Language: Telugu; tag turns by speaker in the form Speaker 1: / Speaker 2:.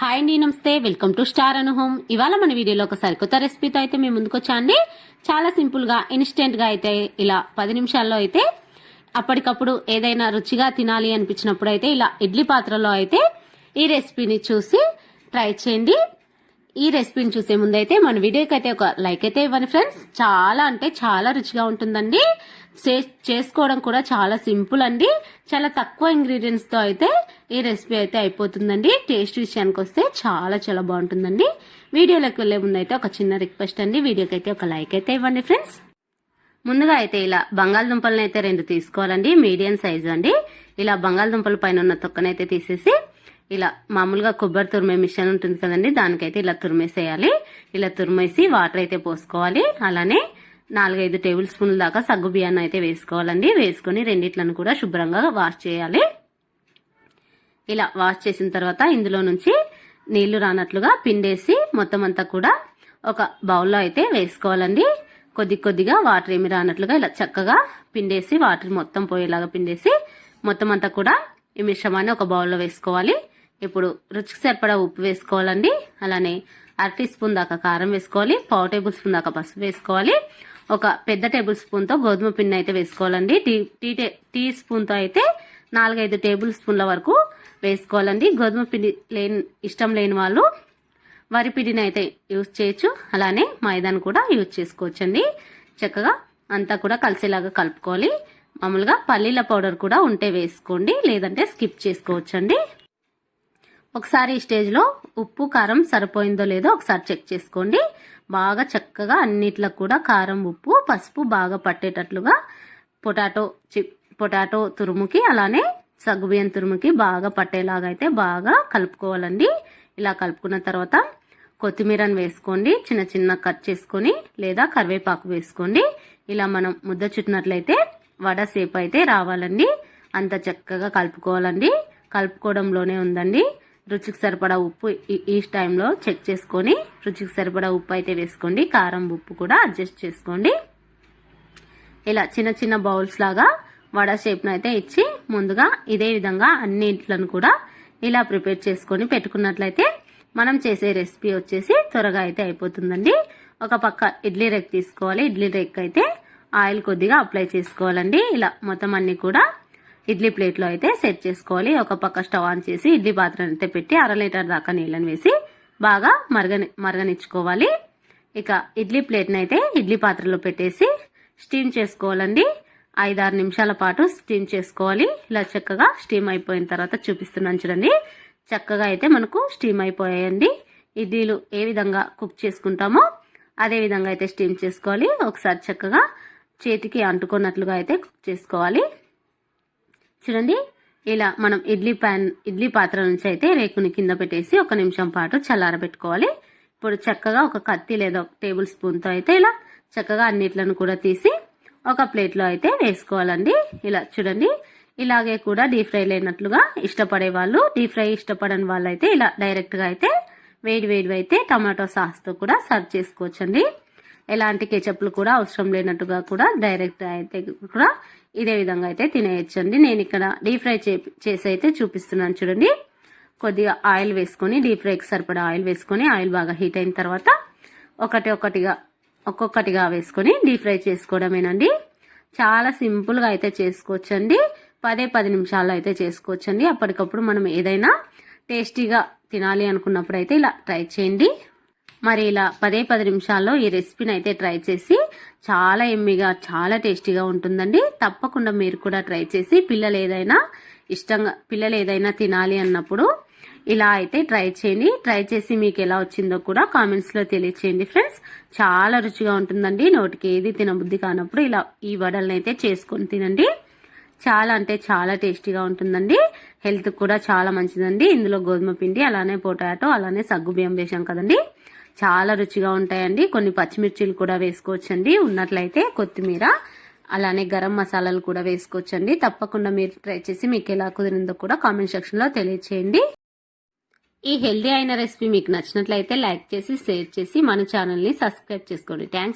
Speaker 1: హాయ్ అండి నమస్తే. Welcome to star Anu home ఇవాళ మన వీడియోలో ఒక సరికొత్త రెసిపీతో అయితే మేము ముందుకు అండి చాలా సింపుల్గా ఇన్స్టెంట్గా అయితే ఇలా పది నిమిషాల్లో అయితే అప్పటికప్పుడు ఏదైనా రుచిగా తినాలి అనిపించినప్పుడు అయితే ఇలా ఇడ్లీ పాత్రలో అయితే ఈ రెసిపీని చూసి ట్రై చేయండి. ఈ రెసిపీని చూసే ముందు అయితే మన వీడియోకి అయితే ఒక లైక్ అయితే ఇవ్వండి ఫ్రెండ్స్. చాలా అంటే చాలా రుచిగా ఉంటుందండి. చేసుకోవడం కూడా చాలా సింపుల్ అండి. చాలా తక్కువ ఇంగ్రీడియంట్స్తో అయితే ఈ రెసిపీ అయితే అయిపోతుందండి. టేస్ట్ విషయానికి వస్తే చాలా చాలా బాగుంటుందండి. వీడియోలోకి వెళ్ళే ముందు అయితే ఒక చిన్న రిక్వెస్ట్ అండి. వీడియోకి అయితే ఒక లైక్ అయితే ఇవ్వండి ఫ్రెండ్స్. ముందుగా అయితే ఇలా బంగాళదుంపలను అయితే రెండు తీసుకోవాలండి. మీడియం సైజు అండి. ఇలా బంగాళదుంపల పైన ఉన్న తొక్కనైతే తీసేసి ఇలా మామూలుగా కొబ్బరి తురిమే మిషన్ ఉంటుంది కదండి దానికైతే ఇలా తురిమేసేయాలి. ఇలా తురిమేసి వాటర్ అయితే పోసుకోవాలి. అలానే నాలుగైదు టేబుల్ స్పూన్ల దాకా సగ్గు బియ్యాన్ని అయితే వేసుకోవాలండి. వేసుకొని రెండిట్లను కూడా శుభ్రంగా వాష్ చేయాలి. ఇలా వాష్ చేసిన తర్వాత ఇందులో నుంచి నీళ్ళు రానట్లుగా పిండేసి మొత్తం అంతా కూడా ఒక బౌల్లో అయితే వేసుకోవాలండి. కొద్ది కొద్దిగా వాటర్ ఏమి రానట్లుగా ఇలా చక్కగా పిండేసి వాటర్ మొత్తం పోయేలాగా పిండేసి మొత్తం అంతా కూడా ఈ మిశ్రమాన్ని ఒక బౌల్లో వేసుకోవాలి. ఇప్పుడు రుచికి సరిపడా ఉప్పు వేసుకోవాలండి. అలానే అర టీ స్పూన్ దాకా కారం వేసుకోవాలి. పావు టేబుల్ స్పూన్ దాకా పసుపు వేసుకోవాలి. ఒక పెద్ద టేబుల్ స్పూన్తో గోధుమ పిండి అయితే వేసుకోవాలండి. టీ టీ టే- టీ స్పూన్తో అయితే నాలుగైదు టేబుల్ స్పూన్ల వరకు వేసుకోవాలండి. గోధుమ పిండి లేని ఇష్టం లేని వాళ్ళు వరి పిండిని అయితే యూజ్ చేయొచ్చు. అలానే మైదాను కూడా యూజ్ చేసుకోవచ్చండి. చక్కగా అంతా కూడా కలిసేలాగా కలుపుకోవాలి. మామూలుగా పల్లీల పౌడర్ కూడా ఉంటే వేసుకోండి. లేదంటే స్కిప్ చేసుకోవచ్చండి. ఒకసారి ఈ స్టేజ్లో ఉప్పు కారం సరిపోయిందో లేదో ఒకసారి చెక్ చేసుకోండి. బాగా చక్కగా అన్నిట్లో కూడా కారం ఉప్పు పసుపు బాగా పట్టేటట్లుగా పొటాటో చి పొటాటో తురుముకి అలానే సగ్గుబియ్యం తురుముకి బాగా పట్టేలాగా అయితే బాగా కలుపుకోవాలండి. ఇలా కలుపుకున్న తర్వాత కొత్తిమీరని వేసుకోండి. చిన్న చిన్న కట్ చేసుకొని లేదా కరివేపాకు వేసుకోండి. ఇలా మనం ముద్ద చుట్టినట్లయితే వడ సేపు అయితే రావాలండి. అంత చక్కగా కలుపుకోవాలండి. కలుపుకోవడంలోనే ఉందండి. రుచికి సరిపడా ఉప్పు ఈ- టైంలో చెక్ చేసుకొని రుచికి సరిపడా ఉప్పు అయితే వేసుకోండి. కారం ఉప్పు కూడా అడ్జస్ట్ చేసుకోండి. ఇలా చిన్న చిన్న బౌల్స్ లాగా వడ షేప్ను అయితే ఇచ్చి ముందుగా ఇదే విధంగా అన్నింట్లను కూడా ఇలా ప్రిపేర్ చేసుకొని పెట్టుకున్నట్లయితే మనం చేసే రెసిపీ వచ్చేసి త్వరగా అయితే అయిపోతుందండి. ఒక పక్క ఇడ్లీ రెక్ తీసుకోవాలి. ఇడ్లీ రెక్ అయితే ఆయిల్ కొద్దిగా అప్లై చేసుకోవాలండి. ఇలా మొత్తం అన్ని కూడా ఇడ్లీ ప్లేట్లో అయితే సెట్ చేసుకోవాలి. ఒక పక్క స్టవ్ ఆన్ చేసి ఇడ్లీ పాత్రను అయితే పెట్టి అర లీటర్ దాకా నీళ్ళని వేసి బాగా మరగని మరగనిచ్చుకోవాలి. ఇక ఇడ్లీ ప్లేట్ని అయితే ఇడ్లీ పాత్రలో పెట్టేసి స్టీమ్ చేసుకోవాలండి. ఐదారు నిమిషాల పాటు స్టీమ్ చేసుకోవాలి. ఇలా చక్కగా స్టీమ్ అయిపోయిన తర్వాత చూపిస్తున్నాను చూడండి. చక్కగా అయితే మనకు స్టీమ్ అయిపోయాయండి. ఇడ్లీలు ఏ విధంగా కుక్ చేసుకుంటామో అదే విధంగా అయితే స్టీమ్ చేసుకోవాలి. ఒకసారి చక్కగా చేతికి అంటుకున్నట్లుగా అయితే కుక్ చేసుకోవాలి. చూడండి. ఇలా మనం ఇడ్లీ ప్యాన్ ఇడ్లీ పాత్ర నుంచి అయితే రేకుని కింద పెట్టేసి ఒక నిమిషం పాటు చల్లారబెట్టుకోవాలి. ఇప్పుడు చక్కగా ఒక కత్తి లేదా ఒక టేబుల్ స్పూన్తో అయితే ఇలా చక్కగా అన్నిట్లను కూడా తీసి ఒక ప్లేట్లో అయితే వేసుకోవాలండి. ఇలా చూడండి. ఇలాగే కూడా డీప్ ఫ్రై లేనట్లుగా ఇష్టపడే వాళ్ళు డీప్ ఫ్రై ఇష్టపడని వాళ్ళు అయితే ఇలా డైరెక్ట్గా అయితే వేడి వేడివి అయితే టమాటో సాస్తో కూడా సర్వ్ చేసుకోవచ్చండి. ఎలాంటి కెచప్లు కూడా అవసరం లేనట్టుగా కూడా డైరెక్ట్ అయితే కూడా ఇదే విధంగా అయితే తినేయచ్చండి. నేను ఇక్కడ డీప్ ఫ్రై చే- చేసి అయితే చూపిస్తున్నాను చూడండి. కొద్దిగా ఆయిల్ వేసుకొని డీప్ ఫ్రైకి సరిపడా ఆయిల్ వేసుకొని ఆయిల్ బాగా హీట్ అయిన తర్వాత ఒకటి ఒకటిగా ఒక్కొక్కటిగా వేసుకొని డీప్ ఫ్రై చేసుకోవడమేనండి. చాలా సింపుల్గా అయితే చేసుకోవచ్చండి. పదే పది నిమిషాల్లో అయితే చేసుకోవచ్చండి. అప్పటికప్పుడు మనం ఏదైనా టేస్టీగా తినాలి అనుకున్నప్పుడు అయితే ఇలా ట్రై చేయండి. మరి ఇలా పదే పది నిమిషాల్లో ఈ రెసిపీని అయితే ట్రై చేసి చాలా ఎమ్మిగా చాలా టేస్టీగా ఉంటుందండి. తప్పకుండా మీరు కూడా ట్రై చేసి పిల్లలు ఏదైనా ఇష్టంగా పిల్లలు ఏదైనా తినాలి అన్నప్పుడు ఇలా అయితే ట్రై చేయండి. ట్రై చేసి మీకు ఎలా వచ్చిందో కూడా కామెంట్స్లో తెలియచేయండి ఫ్రెండ్స్. చాలా రుచిగా ఉంటుందండి. నోటికి ఏది తినబుద్ధి కానప్పుడు ఇలా ఈ వడలను అయితే చేసుకొని తినండి. చాలా అంటే చాలా టేస్టీగా ఉంటుందండి. హెల్త్ కూడా చాలా మంచిదండి. ఇందులో గోధుమ పిండి అలానే పొటాటో అలానే సగ్గు బియ్యం వేసాం కదండి. చాలా రుచిగా ఉంటాయండి. కొన్ని పచ్చిమిర్చిలు కూడా వేసుకోవచ్చండి. ఉన్నట్లయితే కొత్తిమీర అలానే గరం మసాలాలు కూడా వేసుకోవచ్చండి. తప్పకుండా మీరు ట్రై చేసి మీకు ఎలా కుదిరిందో కూడా కామెంట్ సెక్షన్లో తెలియచేయండి. ఈ హెల్దీ అయిన రెసిపీ మీకు నచ్చినట్లయితే లైక్ చేసి షేర్ చేసి మన ఛానల్ని సబ్స్క్రైబ్ చేసుకోండి. థ్యాంక్స్